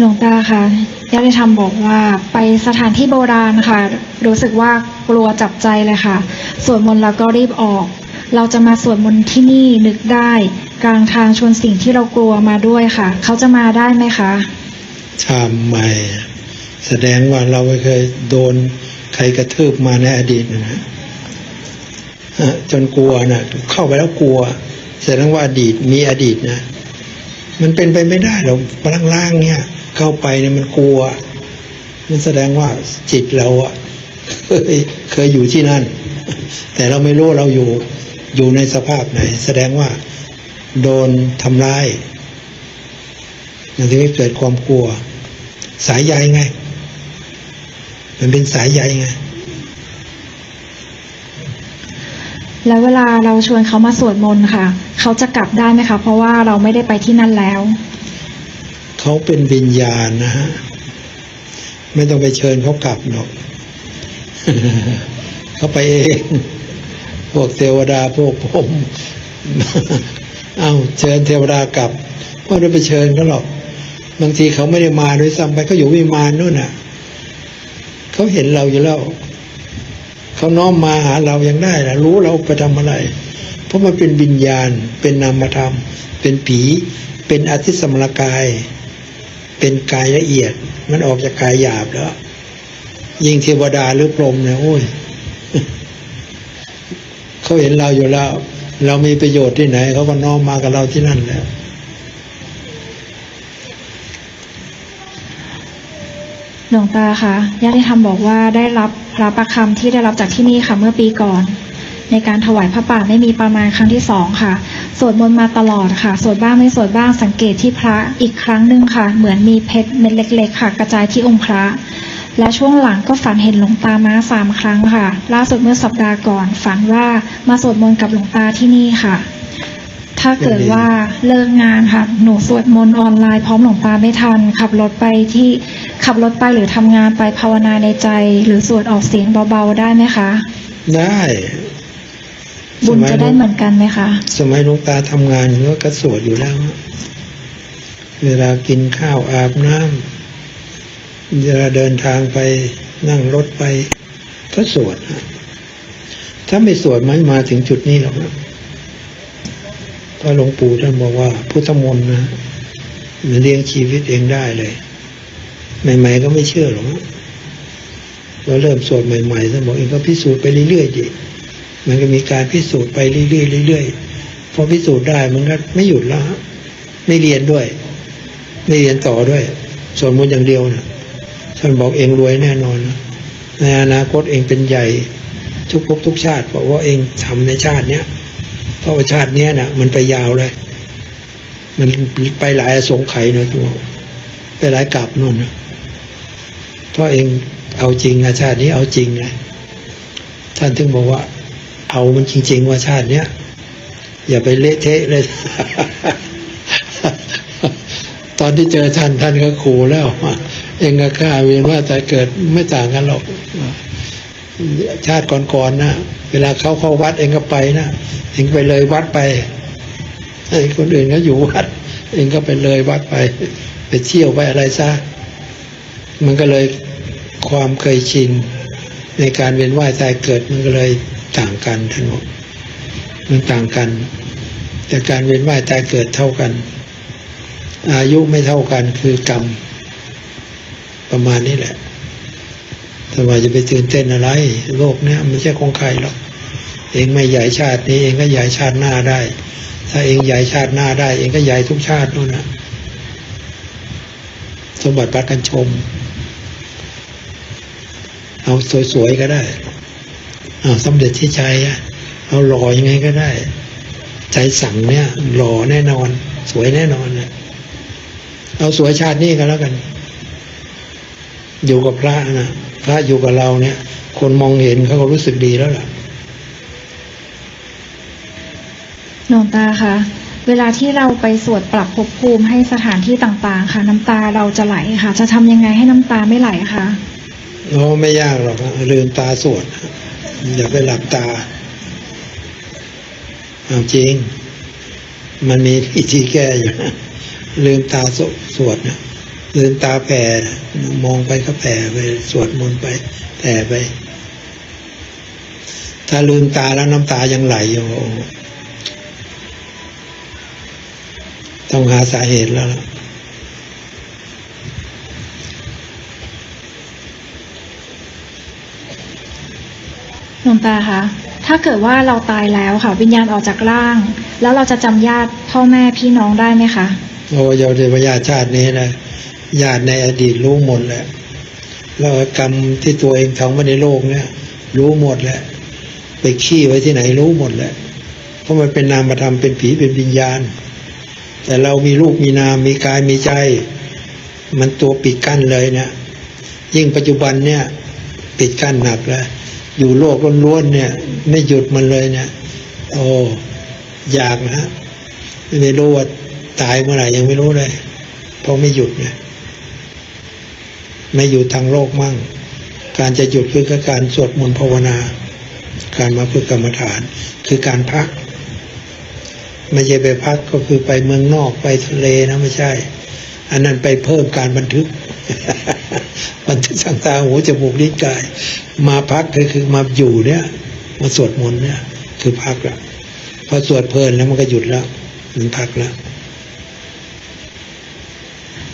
หลวงตาคะญาติธรรมบอกว่าไปสถานที่โบราณค่ะ รู้สึกว่ากลัวจับใจเลยค่ะ สวดมนต์แล้วก็รีบออก เราจะมาสวดมนต์ที่นี่นึกได้ กลางทางชวนสิ่งที่เรากลัวมาด้วยค่ะ เขาจะมาได้ไหมคะทำไมแสดงว่าเราไม่เคยโดนใครกระทืบมาในอดีตนะฮะฮะจนกลัวนะเข้าไปแล้วกลัวแสดงว่าอดีตมีอดีตนะ มันเป็นไปไม่ได้เราพลังล่างเนี่ย เข้าไปเนี่ยมันกลัว มันแสดงว่าจิตเราอะเคยเคยอยู่ที่นั่น แต่เราไม่รู้เราอยู่อยู่ในสภาพไหน แสดงว่า โดนทำร้ายมันถึงเกิดความกลัว สายใยไง มันเป็นสายใยไง แล้วเวลาเราชวนเขามาสวดมนต์ค่ะ เขาจะกลับได้ไหมคะ เพราะว่าเราไม่ได้ไปที่นั่นแล้ว เขาเป็นวิญญาณนะฮะ ไม่ต้องไปเชิญเขากลับหรอก เขาไปเอง พวกเทวดาพวกผม เอาเชิญเทวดากลับไม่ได้ไปเชิญเขาหรอก บางทีเขาไม่ได้มาด้วยซ้ำไปเขาอยู่วิมานนู่นน่ะ เขาเห็นเราอยู่แล้ว เขาน้อมมาหาเรายังได้ละรู้เราไปทำอะไร เพราะมันเป็นวิญญาณ เป็นนามธรรม เป็นผี เป็นอธิสมรกาย เป็นกายละเอียด มันออกจากกายหยาบแล้วยิ่งเทวดาหรือพรหมเนี่ยโอ้ยเขาเห็นเราอยู่แล้ว เรามีประโยชน์ที่ไหน เขาก็น้อมมากับเราที่นั่นแล้ว หลวงตาคะญาติธรรมบอกว่าได้รับพระประคำที่ได้รับจากที่นี่ค่ะเมื่อปีก่อน ในการถวายพระป่าไม่มีประมาณครั้งที่สองค่ะ สวดมนต์มาตลอดค่ะ สวดบ้างไม่สวดบ้างสังเกตที่พระอีกครั้งหนึ่งค่ะ เหมือนมีเพชรเม็ดเล็ก ๆ ค่ะ กระจายที่องค์พระ และช่วงหลังก็ฝันเห็นหลวงตามาสามครั้งค่ะ ล่าสุดเมื่อสัปดาห์ก่อน ฝันว่ามาสวดมนต์กับหลวงตาที่นี่ค่ะถ้าเกิดว่าเลิกงานค่ะ หนูสวดมนต์ออนไลน์พร้อมหลวงตาไม่ทันขับรถไปที่ ขับรถไปหรือทำงานไปภาวนาในใจ หรือสวดออกเสียงเบาๆได้ไหมคะ ได้ บุญจะได้เหมือนกันไหมคะสมัยหลวงตาทำงานก็กระสวดอยู่แล้ว เวลากินข้าวอาบน้ำเวลาเดินทางไปนั่งรถไปก็สวดนะถ้าไม่สวดไม่มาถึงจุดนี้หรอกนะเพราะหลวงปู่ท่านบอกว่าพุทธมนต์นะมันเลี้ยงชีวิตเองได้เลย ใหม่ๆก็ไม่เชื่อหรอกเราเริ่มสวดใหม่ๆท่านบอกเองก็พิสูจน์ไปเรื่อยๆดิมันก็มีการพิสูจน์ไปเรื่อยๆเรื่อยๆพอพิสูจน์ได้มันก็ไม่หยุดแล้วฮะไม่เรียนด้วย ไม่เรียนต่อด้วยสวดมนต์อย่างเดียวนะท่านบอกเองรวยแน่นอนนะในอนาคตเองเป็นใหญ่ทุกภพทุกชาติเพราะว่าเองทำในชาติเนี้ยเพราะว่าชาติเนี้ยนะมันไปยาวเลย มันไปหลายสงไขยนะตัวไปหลายกลับนู่นนะ เพราะเองเอาจริงนะชาตินี้เอาจริงนะท่านถึงบอกว่า เอามันจริง ๆ ว่าชาติเนี้ยอย่าไปเละเทะเลย ตอนที่เจอท่านท่านก็ขู่แล้วเองกับข้าเวียนว่าแต่เกิดไม่ต่างกันหรอกชาติก่อนๆนะเวลาเขาเข้าวัดเองก็ไปนะเองไปเลยวัดไปไอ้คนอื่นก็อยู่วัด เองก็ไปเลยวัดไป ไปเที่ยวไปอะไรซะ มันก็เลยความเคยชินในการเวียนว่ายตายเกิดมันก็เลยต่างกันท่านบอกมันต่างกัน แต่การเวียนว่ายตายเกิดเท่ากัน อายุไม่เท่ากันคือกรรม ประมาณนี้แหละทำไมจะไปตื่นเต้นอะไร โลกเนี้ยมันไม่ใช่ของใครหรอกเองไม่ใหญ่ชาตินี้เองก็ใหญ่ชาติหน้าได้ ถ้าเองใหญ่ชาติหน้าได้ เองก็ใหญ่ทุกชาตินู่นนะสมบัติปัดกันชม เอาสวยๆก็ได้เอาสำเร็จที่ใจอะเอาหล่อยังไงก็ได้ ใจสั่งเนี่ยหล่อแน่นอน สวยแน่นอนนะเอาสวยชาตินี้ก็แล้วกัน อยู่กับพระนะพระอยู่กับเราเนี่ย คนมองเห็นเขาก็รู้สึกดีแล้วล่ะหลวงตาคะเวลาที่เราไปสวดปรับภพภูมิให้สถานที่ต่าง ๆ ค่ะ น้ำตาเราจะไหลค่ะ จะทำยังไงให้น้ำตาไม่ไหลคะ โอ้ไม่ยากหรอกลืมตาสวดอย่าไปหลับตาเอาจริง มันมีวิธีแก้อยู่นะลืมตาสวสวดนะลืมตาแผ่มองไปก็แผ่ไปสวดมนต์ไปแผ่ไป ถ้าลืมตาแล้วน้ำตายังไหลอยู่ต้องหาสาเหตุแล้วล่ะ หลวง ตาคะถ้าเกิดว่าเราตายแล้วค่ะ วิญญาณออกจากร่าง แล้วเราจะจำญาติพ่อแม่พี่น้องได้ไหมคะโอ้ยาเทวญาติชาตินี้นะญาติในอดีตรู้หมดแหละแล้วกรรมที่ตัวเองทำไว้ในโลกเนี่ย รู้หมดแหละไปขี้ไว้ที่ไหนรู้หมดแหละเพราะมันเป็นนามธรรมเป็นผีเป็นวิญญาณ แต่เรามีรูปมีนามมีกายมีใจ มันตัวปิดกั้นเลยเนี่ยยิ่งปัจจุบันเนี่ย ปิดกั้นหนักแล้ว อยู่โลกล้วนๆเนี่ย ไม่หยุดมันเลยเนี่ย โอ้อยากนะไม่รู้ว่าตายเมื่อไหร่ยังไม่รู้เลยเพราะไม่หยุดเนี่ยไม่หยุดทางโลกมั่ง การจะหยุดคือการสวดมนต์ภาวนา การมาฝึกกรรมฐาน คือการพัก ไม่ใช่ไปพักก็คือไปเมืองนอกไปทะเลนะไม่ใช่ อันนั้นไปเพิ่มการบันทึก บันทึกทางตาหูจมูกลิ้นกาย มาพักก็คือมาอยู่เนี่ยมาสวดมนต์เนี่ย คือพักละพอสวดเพลินแล้วมันก็หยุดแล้วมันพักแล้ว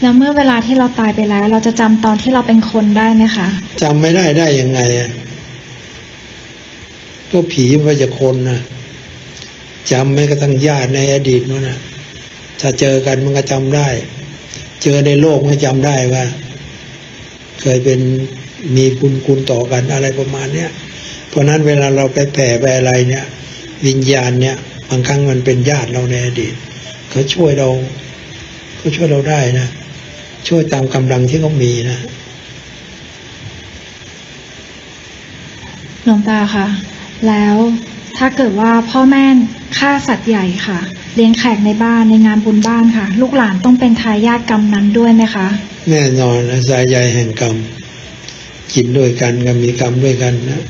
แล้วเมื่อเวลาที่เราตายไปแล้ว เราจะจำตอนที่เราเป็นคนได้ไหมคะจำไม่ได้ได้ยังไงอะก็ผีมันจะคนนะจำไม่กระทั่งญาติในอดีตนั่นนะถ้าเจอกันมันก็จำได้ เจอในโลกมันจำได้ว่า เคยเป็น มีคุณคุณต่อกันอะไรประมาณเนี้ยเพราะนั้นเวลาเราไปแผ่ไปอะไรเนี่ย วิญญาณเนี่ยบางครั้งมันเป็นญาติเราในอดีตเขาช่วยเราเขาช่วยเราได้นะ ช่วยตามกำลังที่เขามีนะหลวงตาคะแล้วถ้าเกิดว่าพ่อแม่ฆ่าสัตว์ใหญ่ค่ะ เลี้ยงแขกในบ้านในงานบุญบ้านค่ะ ลูกหลานต้องเป็นทายาทกรรมนั้นด้วยไหมคะ แน่นอนนะสายใยแห่งกรรม กินด้วยกันก็มีกรรมด้วยกันนะ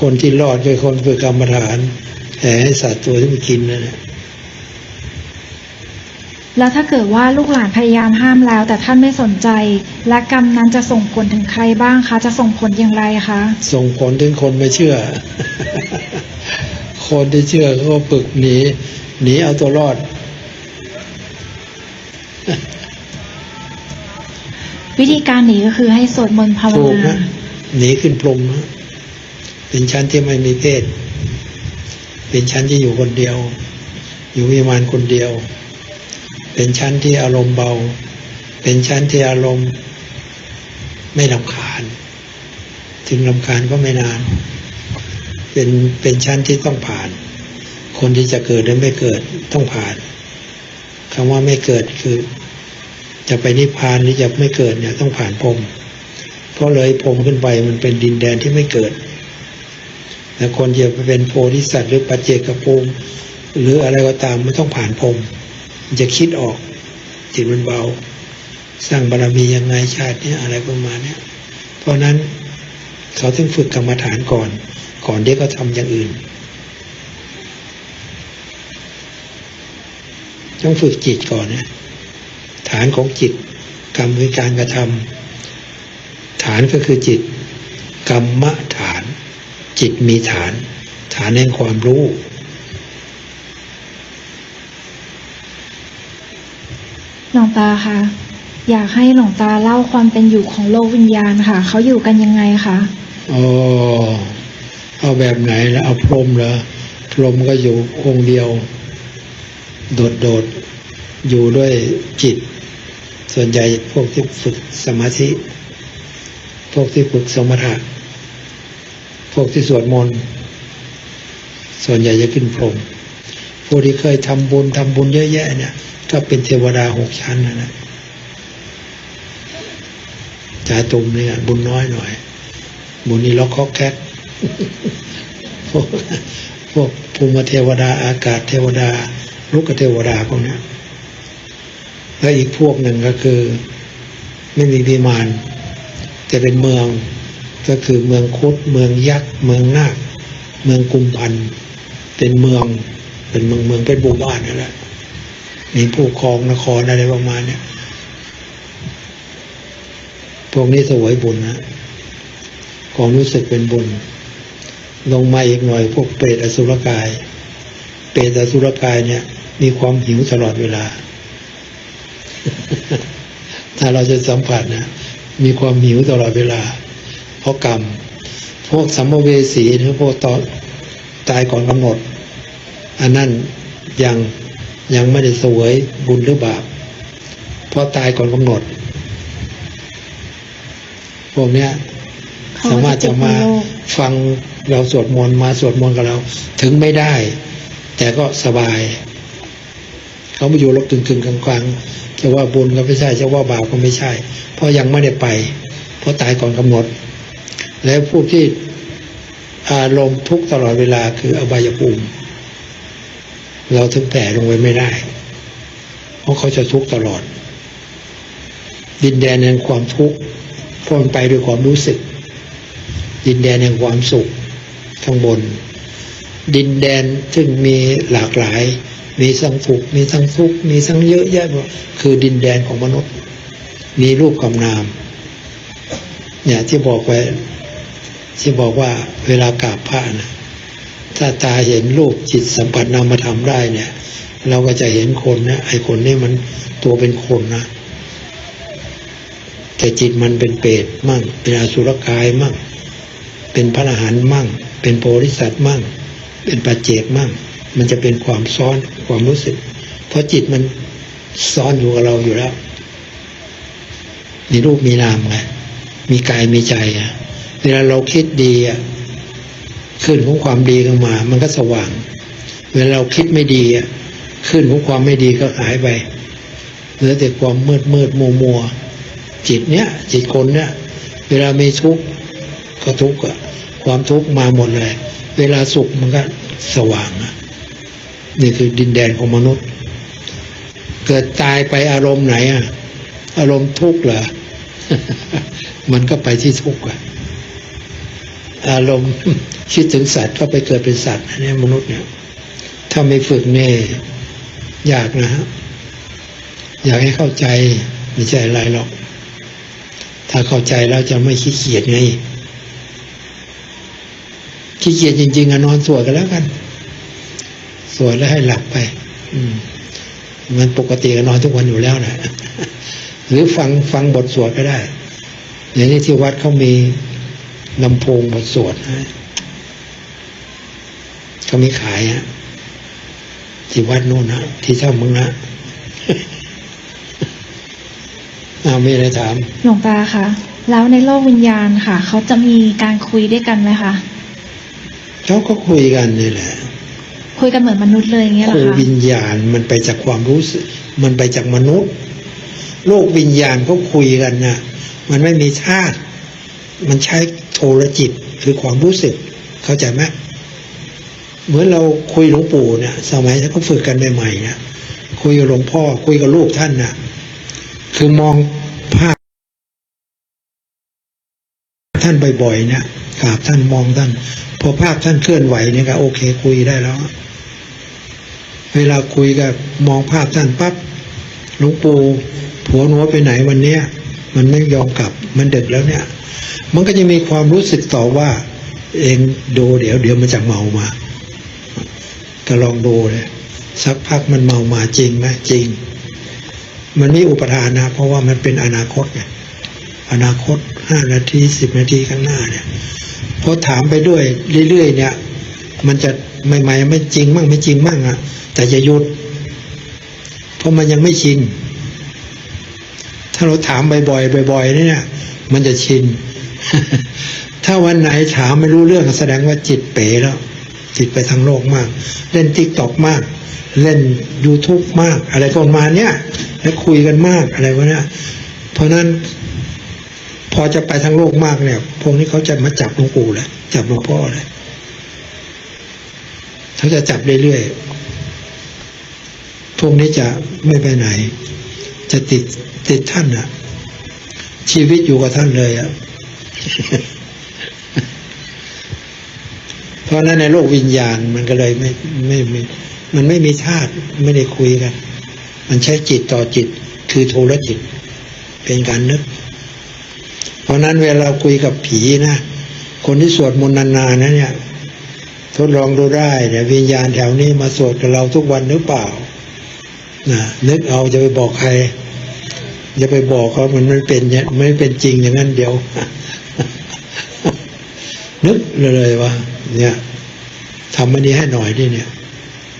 คนที่รอดเป็นคนฝึกกรรมฐานแห่ให้สัตว์ตัวที่มันกินนั่นแหละแล้วถ้าเกิดว่าลูกหลานพยายามห้ามแล้ว แต่ท่านไม่สนใจ และกรรมนั้นจะส่งผลถึงใครบ้างคะ จะส่งผลอย่างไรคะ ส่งผลถึงคนไม่เชื่อ คนที่เชื่อเขาก็ฝึกหนีหนีเอาตัวรอด วิธีการหนีก็คือให้สวดมนต์ภาวนาหนีขึ้นพรมเป็นชั้นที่ไม่มีเพศ เป็นชั้นที่อยู่คนเดียว อยู่วิมานคนเดียว เป็นชั้นที่อารมณ์เบา เป็นชั้นที่อารมณ์ไม่ลำคาญ ถึงลำคาญก็ไม่นาน เป็นเป็นชั้นที่ต้องผ่าน คนที่จะเกิดหรือไม่เกิดต้องผ่านคำว่าไม่เกิดคือ จะไปนิพพานหรือจะไม่เกิดเนี่ยต้องผ่านพรมเพราะเลยพรมขึ้นไปมันเป็นดินแดนที่ไม่เกิดแต่คนจะไปเป็นโพธิสัตว์หรือปัจเจกภูมิหรืออะไรก็ตามมันต้องผ่านพรมมันจะคิดออกจิตมันเบา สร้างบารมียังไงชาติเนี้ยอะไรประมาณเนี้ยเพราะนั้นเขาต้องฝึกกรรมฐานก่อน ก่อนที่เขาทำอย่างอื่นต้องฝึกจิตก่อนนะ ฐานของจิต กรรมคือการกระทำฐานก็คือจิต กรรมฐาน จิตมีฐาน ฐานแห่งความรู้หลวงตาคะอยากให้หลวงตาเล่าความเป็นอยู่ของโลกวิญญาณค่ะ เขาอยู่กันยังไงคะอ๋อเอาแบบไหนแล้วเอาพรหมเหรอพรหมก็อยู่องค์เดียว โดดโดดๆอยู่ด้วยจิต ส่วนใหญ่พวกที่ฝึกสมาธิ พวกที่ฝึกสมถะพวกที่สวดมนต์ส่วนใหญ่จะขึ้นพรหมพวกที่เคยทำบุญทำบุญเยอะแยะเนี่ย ก็เป็นเทวดาหกชั้นนะนะจ่าตุ่มเนี่ยบุญน้อยหน่อย บุญนี้ล็อกคอกแคกพวกพวกภูมิเทวดาอากาศเทวดา ลูกเทวดาพวกนี้ แล้วอีกพวกหนึ่งก็คือไม่มีพิมานจะเป็นเมืองก็คือเมืองคุดเมืองยักษ์เมืองนาคเมืองกุมพันเป็นเมืองเป็นเมืองเมืองเป็นบุบ้านนั่นแหละมีผู้ครองนครอะไรประมาณเนี้ยพวกนี้สวยบุญนะความรู้สึกเป็นบุญ ลงมาอีกหน่อยพวกเปรตอสุรกาย เปรตอสุรกายเนี่ย มีความหิวตลอดเวลา ถ้าเราจะสัมผัสนะ มีความหิวตลอดเวลา เพราะกรรม พวกสัมภเวสีหรือพวกตอนตายก่อนกำหนด อันนั้นยังยังไม่ได้สวยบุญหรือบาปเพราะตายก่อนกำหนด พวกเนี้ยสามารถจะมาฟังเราสวดมนต์มาสวดมนต์กับเรา ถึงไม่ได้ แต่ก็สบาย เขามาอยู่ลบตึงๆกลางๆ จะว่าบุญก็ไม่ใช่จะว่าบาปก็ไม่ใช่ เพราะยังไม่ได้ไป เพราะตายก่อนกำหนด และผู้ที่อารมณ์ทุกตลอดเวลาคืออบายภูมิเราถึงแผ่ลงไปไม่ได้ เพราะเขาจะทุกข์ตลอด ดินแดนแห่งความทุกข์พราะมันไปด้วยความรู้สึก ดินแดนแห่งความสุขข้างบน ดินแดนซึ่งมีหลากหลาย มีทั้งสุขมีทั้งทุกข์มีทั้งเยอะแยะหมดคือดินแดนของมนุษย์ มีรูปกับนาม เนี่ยที่บอกไว้ที่บอกว่าเวลากราบพระนะถ้าตาเห็นรูปจิตสัมผัสนามธรรมได้เนี่ย เราก็จะเห็นคนนะไอ้คนนี่มันตัวเป็นคนนะแต่จิตมันเป็นเปรตมั่ง เป็นอสุรกายมั่ง เป็นพระอรหันต์มั่ง เป็นโพธิสัตว์มั่ง เป็นปัจเจกมั่ง มันจะเป็นความซ้อนความรู้สึก เพราะจิตมันซ้อนอยู่กับเราอยู่แล้ว มีรูปมีนามไงมีกายมีใจอะเวลาเราคิดดีอะขึ้นของความดีเข้ามา มันก็สว่าง เวลาเราคิดไม่ดีอะขึ้นของความไม่ดีก็หายไปเหลือแต่ความมืดมืดมัวมัวจิตเนี้ยจิตคนเนี้ยเวลามีทุกข์ก็ทุกข์อะความทุกข์มาหมดเลย เวลาสุขมันก็สว่างอะ นี่คือดินแดนของมนุษย์ เกิดตายไปอารมณ์ไหนอะอารมณ์ทุกข์เหรอ มันก็ไปที่ทุกข์อะอารมณ์คิดถึงสัตว์ก็ไปเกิดเป็นสัตว์อันนี้มนุษย์เนี่ย ถ้าไม่ฝึกเนี่ยยากนะฮะ อยากให้เข้าใจไม่ใช่อะไรหรอก ถ้าเข้าใจแล้วจะไม่ขี้เกียจไงขี้เกียจจริงๆอะนอนสวดกันแล้วกัน สวดแล้วให้หลับไป อืม มันปกติก็นอนทุกวันอยู่แล้วนะหรือฟังฟังบทสวดก็ได้ อย่างนี้ที่วัดเขามีลำโพงบทสวดนะเขามีขายฮะที่วัดนู่นนะที่เท่ามึงนะอามีอะไรถาม หลวงตาคะแล้วในโลกวิญญาณค่ะ เขาจะมีการคุยด้วยกันไหมคะเขาก็คุยกันนี่แหละ คุยกันเหมือนมนุษย์เลยอย่างเงี้ยเหรคุอคะวิญญาณมันไปจากความรู้สึก มันไปจากมนุษย์ โลกวิญญาณเขาคุยกันนะมันไม่มีธาตุมันใช้โทรจิตคือความรู้สึก เข้าใจไหมเหมือนเราคุยหลวงปู่เนี่ยสมัยที่เขาฝึกกันใหม่ๆนะคุยกับหลวงพ่อคุยกับลูกท่านนะคือมองภาพ ท่านบ่อยๆเนี่ยกราบท่านมองท่าน พอภาพท่านเคลื่อนไหวเนี่ยก็โอเคคุยได้แล้ว เวลาคุยกับมองภาพท่านปั๊บหลวงปู่ผัวหนูไปไหนวันเนี้ย มันไม่ยอมกลับมันเดึกแล้วเนี่ย มันก็จะมีความรู้สึกต่อว่า เองดูเดี๋ยวเดี๋ยวมันจะเมามา ก็ลองดูเลยสักพักมันเมามาจริงไหมจริง มันมีอุปทานนะ เพราะว่ามันเป็นอนาคตไง อนาคตห้านาทีสิบนาทีข้างหน้าเนี่ยพอถามไปด้วยเรื่อยๆเนี่ย มันจะใหม่ๆไม่จริงมั่งไม่จริงมั่งอะแต่จะหยุด เพราะมันยังไม่ชินถ้าเราถามบ่อยๆบ่อยๆเนี่ย มันจะชินถ้าวันไหนถามไม่รู้เรื่องแสดงว่าจิตเป๋แล้ว จิตไปทางโลกมาก เล่นติ๊กตอกมาก เล่น YouTube มาก อะไรประมาณเนี้ยแล้วคุยกันมากอะไรวะเนี่ยเพราะนั้น พอจะไปทางโลกมากเนี่ย พวกนี้เขาจะมาจับหลวงปู่เลยจับหลวงพ่อเลยเขาจะจับเรื่อยๆพวกนี้จะไม่ไปไหน จะติดติดท่านอะชีวิตอยู่กับท่านเลยอะเพราะนั้นในโลกวิญญาณมันก็เลยไม่ไม่ไม่มันไม่มีธาตุไม่ได้คุยกัน มันใช้จิตต่อจิตคือโทรจิต เป็นการนึก ราะนั้นเวลาคุยกับผีนะคนที่สวดมนต์นานๆนะเนี่ย ทดลองดูได้เนี่ยวิญญาณแถวนี้มาสวดกับเราทุกวันหรือเปล่านะนึกเอาจะไปบอกใครจะไปบอกเขามันไม่เป็นเนี่ยไม่เป็นจริงอย่างนั้นเดี๋ยว นึกเลยว่า เนี่ยทำมันนี้ให้หน่อยดิเนี่ย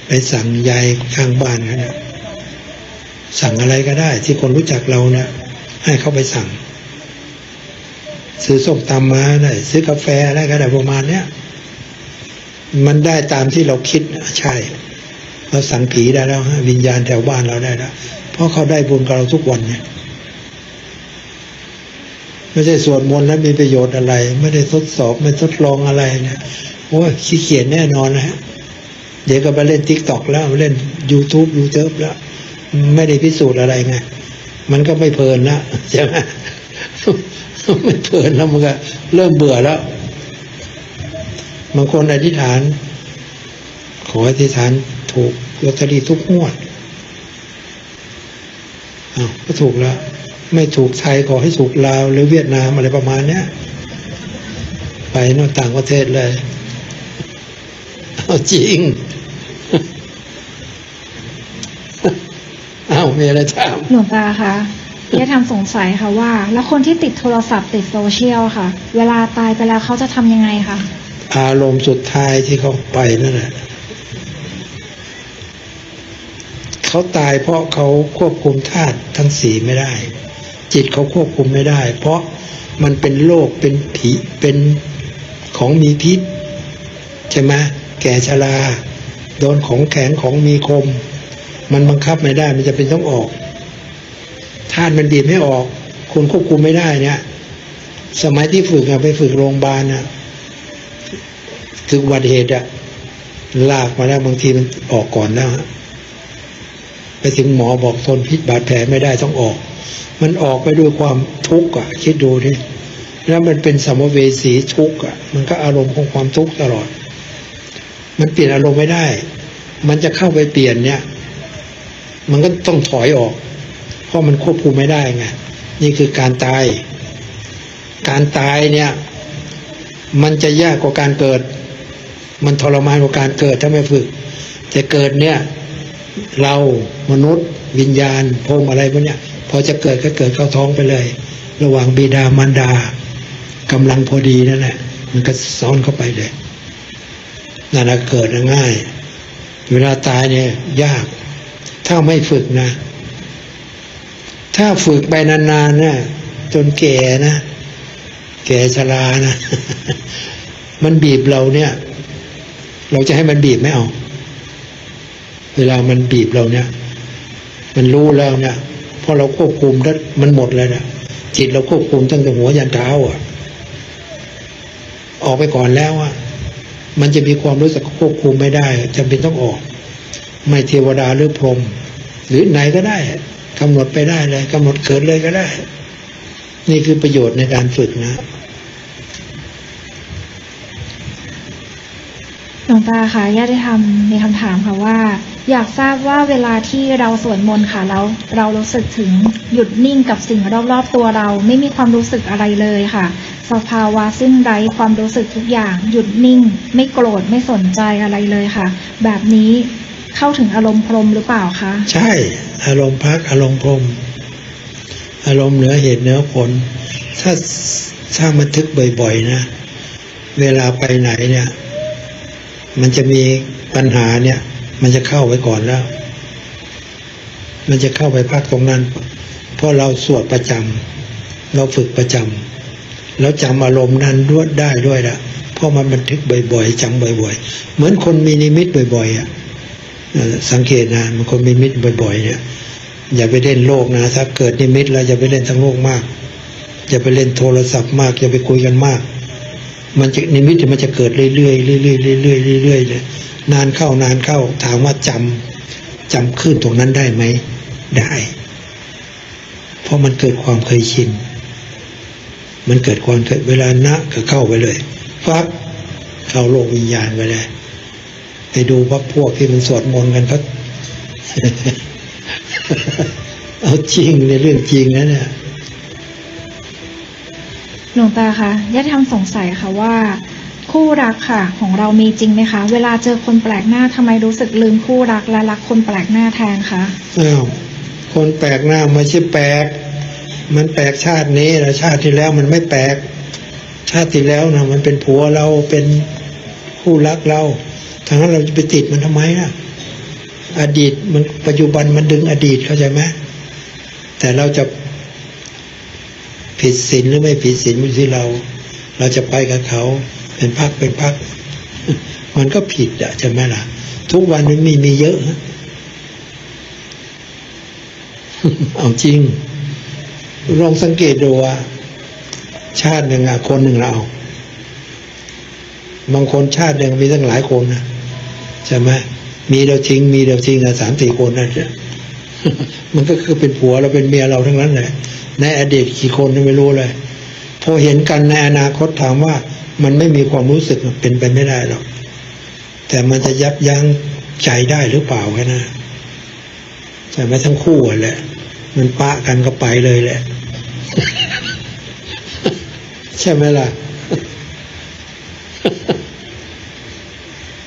ไปสั่งยายข้างบ้านเขาเนี่ยสั่งอะไรก็ได้ ที่คนรู้จักเราเนี่ย ให้เขาไปสั่ง ซื้อส้มตำมาได้ซื้อกาแฟอะไรก็ได้ประมาณเนี้ยมันได้ตามที่เราคิดใช่ เราสั่งผีได้แล้วฮะวิญญาณแถวบ้านเราได้แล้วเพราะเขาได้บุญกับเราทุกวันเนี่ยไม่ใช่สวดมนต์แล้วมีประโยชน์อะไร ไม่ได้ทดสอบไม่ทดลองอะไรเนี่ยโอ้ยขี้เกียจแน่นอนนะฮะเดี๋ยวก็ไปเล่นทิกตอกแล้วเล่น YouTube ยูทูบแล้ว ไม่ได้พิสูจน์อะไรไงมันก็ไม่เพลินละใช่ไหม ไม่เพลินแล้วมันก็เริ่มเบื่อแล้วบางคนอธิษฐาน ขออธิษฐานถูกลอตเตอรี่ทุกงวดอ้าวก็ถูกแล้ว ไม่ถูกไทยขอให้ถูกลาว หรือเวียดนามอะไรประมาณเนี้ยไปโนอกต่างประเทศเลยเอาจริงเอามีอะไรถามหลวงตาคะ ยายทำสงสัยค่ะว่า แล้วคนที่ติดโทรศัพท์ติดโซเชียลค่ะ เวลาตายไปแล้วเขาจะทำยังไงคะอารมณ์สุดท้ายที่เขาไปนั่นแหละเขาตายเพราะเขาควบคุมธาตุทั้งสี่ไม่ได้ จิตเขาควบคุมไม่ได้ เพราะมันเป็นโรคเป็นผีเป็นของมีพิษใช่ไหมแก่ชราโดนของแข็งของมีคม มันบังคับไม่ได้มันจะเป็นต้องออก ธาตุมันบีบไม่ออก คุณควบคุมไม่ได้เนี่ย สมัยที่ฝึกอะไปฝึกโรงพยาบาลอะคืออุบัติเหตุอะลากมาแล้วบางทีมันออกก่อนแล้วฮะไปถึงหมอบอกทนพิษบาดแผลไม่ได้ต้องออก มันออกไปด้วยความทุกข์อะคิดดูดิแล้วมันเป็นสัมเวสีทุกข์อะมันก็อารมณ์ของความทุกข์ตลอด มันเปลี่ยนอารมณ์ไม่ได้ มันจะเข้าไปเปลี่ยนเนี่ย มันก็ต้องถอยออก เพราะมันควบคุมไม่ได้ไงนี่คือการตาย การตายเนี่ย มันจะยากกว่าการเกิด มันทรมานกว่าการเกิดถ้าไม่ฝึก แต่เกิดเนี่ย เรามนุษย์ วิญญาณพรมอะไรพวกเนี้ยพอจะเกิดก็เกิดเข้าท้องไปเลย ระหว่างบิดามารดากำลังพอดีนั่นแหละมันก็ซ้อนเข้าไปเลยนั่นะเกิดง่าย เวลาตายเนี่ยยาก ถ้าไม่ฝึกนะ ถ้าฝึกไปนานๆนะจนแก่นะ แก่ชรานะ มันบีบเราเนี่ย เราจะให้มันบีบไม่เอา เวลามันบีบเราเนี่ย มันรู้แล้วเนี่ยพอเราควบคุมแล้วมันหมดเลยนะจิตเราควบคุมตั้งแต่หัวยันเท้าอะ ออกไปก่อนแล้วอะ มันจะมีความรู้สึกควบคุมไม่ได้จำเป็นต้องออก ไม่เทวดาหรือพรหมหรือไหนก็ได้ กำหนดไปได้เลยกำหนดเกิดเลยก็ได้ นี่คือประโยชน์ในการฝึกนะ หลวงตาคะญาติธรรมมีคำถามค่ะว่า อยากทราบว่าเวลาที่เราสวดมนต์ค่ะแล้วเรารู้สึกถึงหยุดนิ่งกับสิ่งรอบๆตัวเรา ไม่มีความรู้สึกอะไรเลยค่ะ สภาวะสิ้นไร้ความรู้สึกทุกอย่าง หยุดนิ่ง ไม่โกรธไม่สนใจอะไรเลยค่ะ แบบนี้เข้าถึงอารมณ์พรมหรือเปล่าคะใช่ อารมณ์พักอารมณ์พรมอารมณ์เหนือเหตุเหนือผล ถ้าถ้ามันทึกบ่อย ๆ นะ เวลาไปไหนเนี่ย มันจะมีปัญหาเนี่ย มันจะเข้าไปก่อนแล้ว มันจะเข้าไปพักตรงนั้น เพราะเราสวดประจำเราฝึกประจำแล้วจำอารมณ์นั้นด้วยได้ด้วยละเพราะมันบันทึกบ่อยๆจำบ่อย ๆ เหมือนคนมีนิมิตบ่อย ๆอะสังเกตนะมันคนมีนิมิตบ่อย ๆ เนี่ย อย่าไปเล่นโลกนะถ้าเกิดนิมิตแล้วอย่าไปเล่นทั้งโลกมากอย่าไปเล่นโทรศัพท์มากอย่าไปคุยกันมาก มันจะนิมิตมันจะเกิดเรื่อยๆเรื่อยๆเรื่อยๆเรื่อยๆเลยนานเข้านานเข้าถามว่าจำจำขึ้นตรงนั้นได้ไหมได้ เพราะมันเกิดความเคยชิน มันเกิดความเคยเวลานะก็เข้าไปเลยฟับเข้าโลกวิญญาณไปเลยไปดูพวกพวกที่มันสวดมนต์กันเขาเอาจริงในเรื่องจริงนะเนี่ย หลวงตาคะญาติธรรมสงสัยค่ะว่า คู่รักค่ะ ของเรามีจริงไหมคะ เวลาเจอคนแปลกหน้าทำไมรู้สึกลืมคู่รักและรักคนแปลกหน้าแทนคะอ้าวคนแปลกหน้าไม่ใช่แปลก มันแปลกชาตินี้แล้วชาติที่แล้วมันไม่แปลก ชาติที่แล้วนะมันเป็นผัวเราเป็นคู่รักเราทั้งนั้นเราจะไปติดมันทำไมล่ะ อดีตมันปัจจุบันมันดึงอดีตเข้าใจไหมแต่เราจะ ผิดศีลหรือไม่ผิดศีลอยู่ที่เรา เราจะไปกับเขา เป็นพักเป็นพัก มันก็ผิดอะใช่ไหมล่ะ ทุกวันมันมีมีเยอะเอาจริงลองสังเกตดูว่า ชาติหนึ่งอะคนหนึ่งเราบางคนชาติหนึ่งมีตั้งหลายคนนะใช่ไหมมีเดียวทิ้ง มีเดียวทิ้งอะสามสี่คนนั่นมันก็คือเป็นผัวเราเป็นเมียเราทั้งนั้นแหละ ในอดีตกี่คนไม่รู้เลย พอเห็นกันในอนาคตถามว่ามันไม่มีความรู้สึกเป็นไปไม่ได้หรอก แต่มันจะยับยั้งใจได้หรือเปล่าแค่นั้นแต่ไม่ทั้งคู่อะแหละ มันปะกันก็ไปเลยแหละ ใช่ไหมล่ะ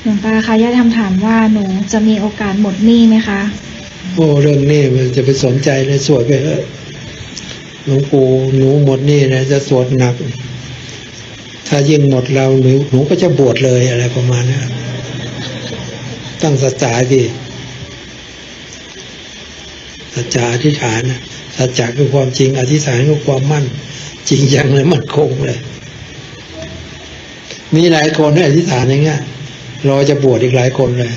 หลวงตาคะญาติธรรมถามว่าหนูจะมีโอกาสหมดหนี้ไหมคะ โอ้เรื่องนี้มันจะไปสนใจเลยสวดไปเถอะ หลวงปู่หนูหมดนี่นะจะสวดหนัก ถ้ายิ่งหมดเราหนูหนูก็จะบวชเลยอะไรประมาณนี้นตั้งสัจจะดิสัจจะอธิษฐานนะสัจจะคือความจริงอธิษฐานคือความมั่น จริงจังเลยมั่นคงเลย มีหลายคนที่อธิษฐานอย่างเงี้ยรอจะบวชอีกหลายคนเลย